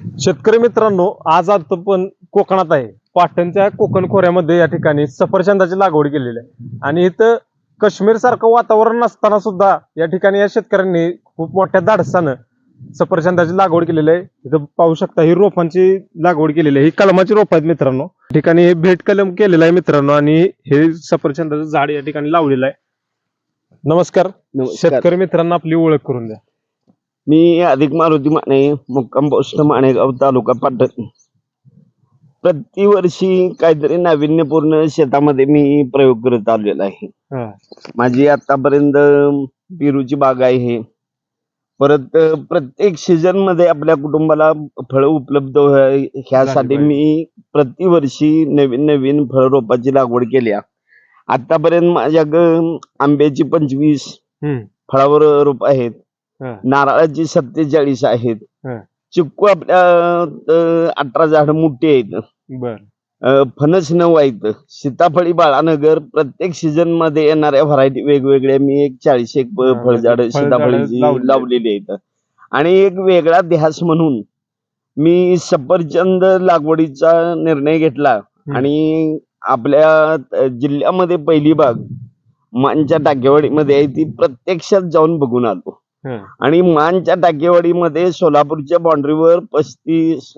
शेतकरी मित्रांनो आज आपण कोकणात आहे. पाटणच्या कोकण खोऱ्यामध्ये या ठिकाणी सफरचंदाची लागवड केलेली आहे. आणि इथं काश्मीर सारखं वातावरण नसताना सुद्धा या ठिकाणी या शेतकऱ्यांनी खूप मोठ्या धाडसानं सफरचंदाची लागवड केलेली आहे. इथं पाहू शकता ही रोपांची लागवड केलेली आहे. ही कलमाची रोप आहेत मित्रांनो. ठिकाणी हे भेट कलम केलेलं आहे मित्रांनो आणि हे सफरचंदाचं झाड या ठिकाणी लावलेलं आहे. नमस्कार. शेतकरी मित्रांना आपली ओळख करून द्या. मी अधिक मारुती माने मुक्काम पोस्ट माणेगाव तालुका पाटण प्रतिवर्षी काहीतरी नाविन्यपूर्ण शेतामध्ये मी प्रयोग करत आलेला आहे. माझी आतापर्यंत पेरूची बाग आहे परत प्रत्येक सीझनमध्ये आपल्या कुटुंबाला फळं उपलब्ध ह्यासाठी मी प्रतिवर्षी नवीन नवीन फळ रोपाची लागवड केली आहे. आतापर्यंत माझ्याकडं आंब्याची पंचवीस. फळावर रोप आहेत. नारळाची सत्तेचाळीस आहेत. चिक्कू आपल्या अठरा झाड मोठी आहेत. फणस नऊ आहेत. सीताफळी बाळानगर प्रत्येक सीझनमध्ये येणाऱ्या व्हरायटी वेगवेगळ्या मी एक चाळीस एक फळझाड म्हणजे फळझाडं सीताफळीची लावलेली आहेत. आणि एक वेगळा ध्यास म्हणून मी सफरचंद लागवडीचा निर्णय घेतला. आणि आपल्या जिल्ह्यामध्ये पहिली बाग मानच्या टाकेवाडीमध्ये आहे ती प्रत्यक्षात जाऊन बघून आलो. आणि मानच्या टाकेवाडीमध्ये सोलापूरच्या बाउंड्रीवर पस्तीस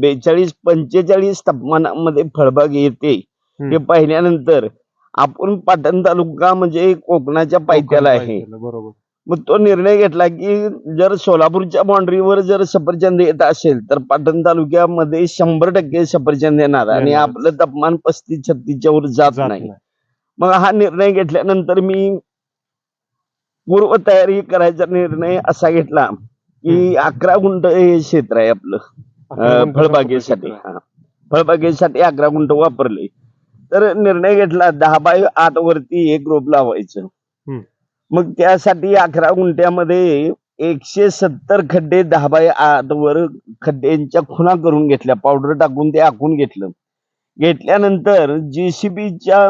बेचाळीस पंचेचाळीस तापमानामध्ये फळबाग येते. हे पाहिल्यानंतर आपण पाटण तालुका म्हणजे कोकणाच्या पायथ्याला आहे बरोबर मग तो निर्णय घेतला की जर सोलापूरच्या बाउंड्रीवर जर सफरचंद येत असेल तर पाटण तालुक्यामध्ये शंभर टक्के सफरचंद येणार आणि. आपलं तापमान पस्तीस छत्तीसच्या वर जात नाही. मग हा निर्णय घेतल्यानंतर मी पूर्व तयारी करायचा निर्णय असा घेतला की अकरा गुंठ हे क्षेत्र आहे आपलं. फळबागेसाठी. हा. फळबागेसाठी अकरा गुंठ वापरले. तर निर्णय घेतला दहा बाय आठ वरती एक रोप लावायचं. मग त्यासाठी अकरा गुंठ्यामध्ये एकशे सत्तर खड्डे दहा बाय आठ वर खड्ड्यांच्या खुणा करून घेतल्या. पावडर टाकून ते आखून घेतलं. घेतल्यानंतर जेसीबीच्या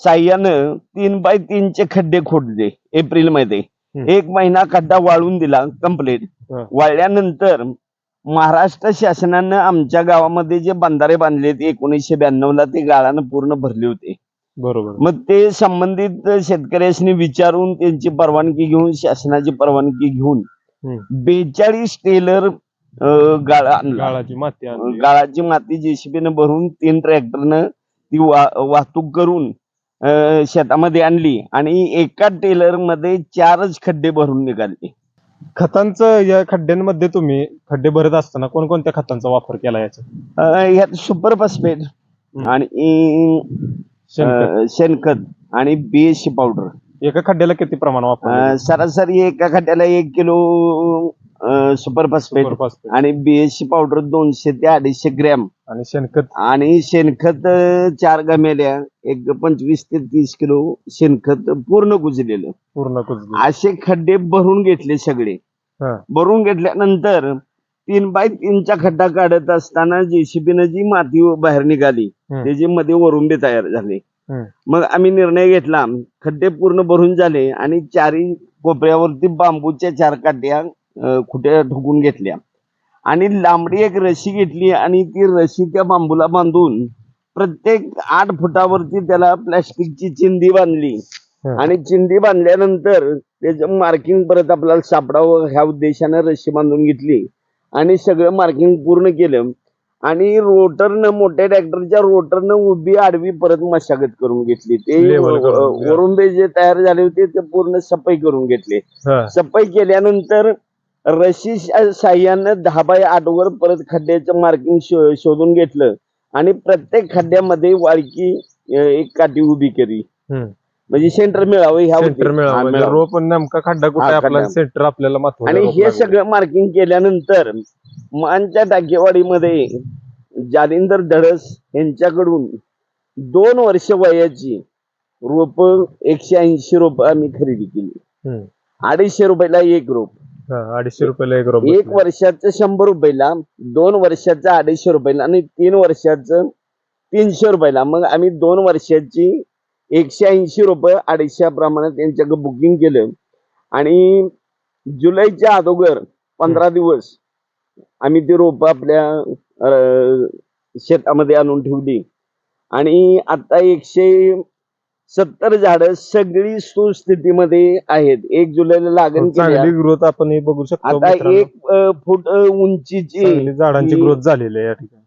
साह्यानं तीन बाय तीनचे खड्डे खोदले एप्रिलमध्ये. एक महिना खड्डा वाळून दिला कंप्लीट. वाळल्यानंतर महाराष्ट्र शासनानं आमच्या गावामध्ये जे बंधारे बांधले ते एकोणीसशे ब्याण्णव ला ते गाळानं पूर्ण भरले होते बरोबर मग ते संबंधित शेतकऱ्यांनी विचारून त्यांची परवानगी घेऊन शासनाची परवानगी घेऊन. बेचाळीस टेलर गाळा गाळाची माती आणली. गाळाची माती जेसीबीनं भरून तीन ट्रॅक्टरनं ती वाहतूक करून शेतामध्ये आणली आणि एका टेलरमध्ये चारच खड्डे भरून निघाले. खतांचं या खड्ड्यांमध्ये तुम्ही खड्डे भरत असताना कोणकोणत्या खतांचा वापर केला याचा? यात सुपर फॉस्फेट आणि शेणखत. आणि बीएससी पावडर एका खड्ड्याला किती प्रमाण वापर सरासरी एका खड्ड्याला एक किलो सुपर फॉस्फेट आणि बीएससी पावडर दोनशे ते अडीचशे ग्रॅम. आणि शेणखत. आणि शेणखत अं, चार गमेल्या एक पंचवीस ते तीस किलो शेणखत पूर्ण कुजलेलं. पूर्ण कुजली असे खड्डे भरून घेतले सगळे. हा. भरून घेतल्यानंतर तीन बाय तीनचा खड्डा काढत असताना जेसीबीनं जी माती बाहेर निघाली हम्म. त्याची मध्ये वरुंबे तयार झाले. हम्म. मग आम्ही निर्णय घेतला खड्डे पूर्ण भरून झाले आणि चारी कोपऱ्यावरती बांबूच्या चार काट्या खुट्या ठोकून घेतल्या आणि लांबडी एक रशी घेतली आणि ती रशी त्या बांबूला बांधून प्रत्येक आठ फुटावरती त्याला प्लॅस्टिकची चिंदी बांधली. आणि चिंदी बांधल्यानंतर त्याचं मार्किंग परत आपल्याला सापडावं ह्या उद्देशानं रशी बांधून घेतली आणि सगळं मार्किंग पूर्ण केलं आणि रोटरनं मोठ्या ट्रॅक्टरच्या रोटरनं उभी आडवी परत मशागत करून घेतली ते. वरुंबे जे तयार झाले होते ते पूर्ण सफाई करून घेतले. सफाई केल्यानंतर रशी साह्यानं दहा बाय आठ वर परत खड्ड्याचं मार्किंग शोधून घेतलं आणि प्रत्येक खड्ड्यामध्ये वाळकी एक काठी उभी केली. म्हणजे सेंटर मिळावं ह्या हा, म्हणजे. रोप नेमका खड्डा कुठे आपला. सेंटर आपल्याला आणि हे. सगळं मार्किंग केल्यानंतर मानच्या टाकेवाडीमध्ये जालिंदर धडस यांच्याकडून दोन वर्ष वयाची रोप एकशे ऐंशी रोप आम्ही खरेदी केली. अडीचशे रुपयाला एक रोप अडीचशे रुपयाला एक रोप एक. वर्षाचं शंभर रुपयाला दोन वर्षाचं अडीचशे रुपयाला आणि तीन वर्षाचं तीनशे रुपयाला. मग आम्ही दोन वर्षाची एकशे ऐंशी रुपये अडीचशे प्रमाणे त्यांच्याकडे बुकिंग केलं. आणि जुलैच्या अगोदर पंधरा दिवस आम्ही ती रोप आपल्या शेतामध्ये आणून ठेवली. आणि आता एकशे सत्तर झाडं सगळी सुस्थितीमध्ये आहेत एक जुलैला लागण केली चांगली ग्रोथ आपण हे बघू शकतो आता मित्रांनो. एक अं, फूट अं, उंचीची चांगली झाडांची ही- ग्रोथ झालेली आहे या ठिकाणी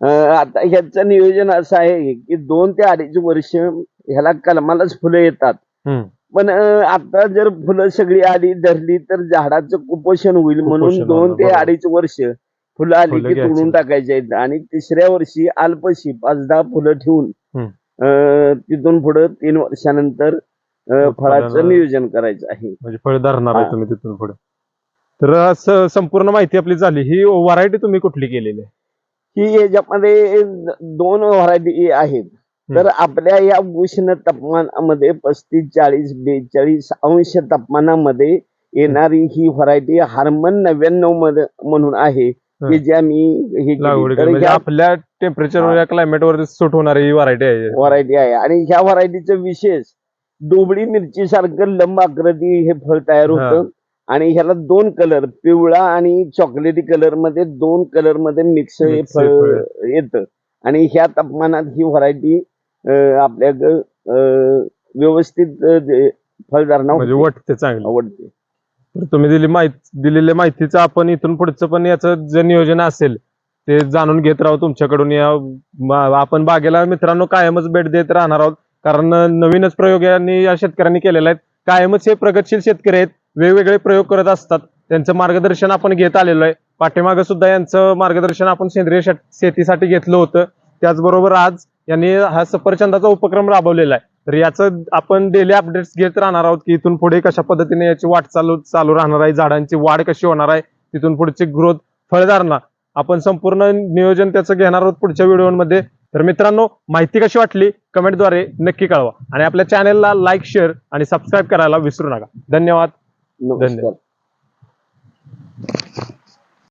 अं, आता ह्याचं नियोजन असं आहे की दोन ते अडीच वर्ष ह्याला कलमालाच फुलं येतात हम्म. पण अं, आता जर फुलं सगळी आली धरली तर झाडाचं कुपोषण होईल म्हणून कुपोषण दोन होणार, ते बरोबर. अडीच वर्ष फुलं आली फुलं की घ्यायची. तोडून टाकायची आहेत आणि तिसऱ्या वर्षी अल्पशी पाच दहा फुलं ठेवून हम्म. अं, तिथून पुढे तीन वर्षानंतर अं, फळाचं नियोजन करायचं आहे. म्हणजे फळ धरणार आहे हा. तुम्ही तिथून पुढे. तर असं संपूर्ण माहिती आपली झाली. ही व्हरायटी तुम्ही कुठली केलेली आहे? ही याच्यामध्ये दोन व्हरायटी आहेत. तर आपल्या या उष्ण तापमानामध्ये पस्तीस चाळीस बेचाळीस अंश तापमानामध्ये येणारी ही व्हरायटी हार्मन नव्याण्णवमध्ये म्हणून आहे. की ज्या मी हे लागवड केली. केली. तर म्हणजे ह्या आपल्या टेम्परेचर या क्लायमेट वर सूट होणारी ही व्हरायटी आहे. व्हरायटी आहे. आणि ह्या व्हरायटीचं विशेष डोबळी मिरची सारखं लंब आकृती हे फळ तयार होतं. आणि ह्याला दोन कलर पिवळा आणि चॉकलेटी कलरमध्ये दोन कलरमध्ये मिक्स हे Mix हे फळ येतं. आणि ह्या तापमानात ही व्हरायटी आपल्या व्यवस्थित अं, जे फळधारणा म्हणजे होते. वाटते चांगली. आवडते तर तुम्ही दिली माहिती दिलेल्या माहितीचं आपण इथून पुढचं पण याचं जे नियोजन असेल ते जाणून घेत राहू तुमच्याकडून. या आपण बागेला मित्रांनो कायमच भेट देत राहणार आहोत. कारण नवीनच प्रयोग यांनी या शेतकऱ्यांनी केलेले आहेत कायमच हे प्रगतशील शेतकरी आहेत. वेगवेगळे प्रयोग करत असतात. त्यांचं मार्गदर्शन आपण घेत आलेलो आहे. पाठीमागं सुद्धा यांचं मार्गदर्शन आपण सेंद्रिय शेतीसाठी घेतलं होतं. त्याचबरोबर आज यांनी हा सफरचंदाचा उपक्रम राबवलेला आहे. तर याचं आपण डेली अपडेट्स घेत राहणार आहोत की इथून पुढे कशा पद्धतीने याची वाट चालू चालू राहणार आहे झाडांची वाढ कशी होणार आहे तिथून पुढची ग्रोथ फळधारणा आपण संपूर्ण नियोजन त्याचं घेणार आहोत पुढच्या व्हिडिओमध्ये. तर मित्रांनो माहिती कशी वाटली? कमेंटद्वारे नक्की कळवा. आणि आपल्या चॅनेलला लाईक शेअर आणि सबस्क्राईब करायला विसरू नका. धन्यवाद. नमस्कार.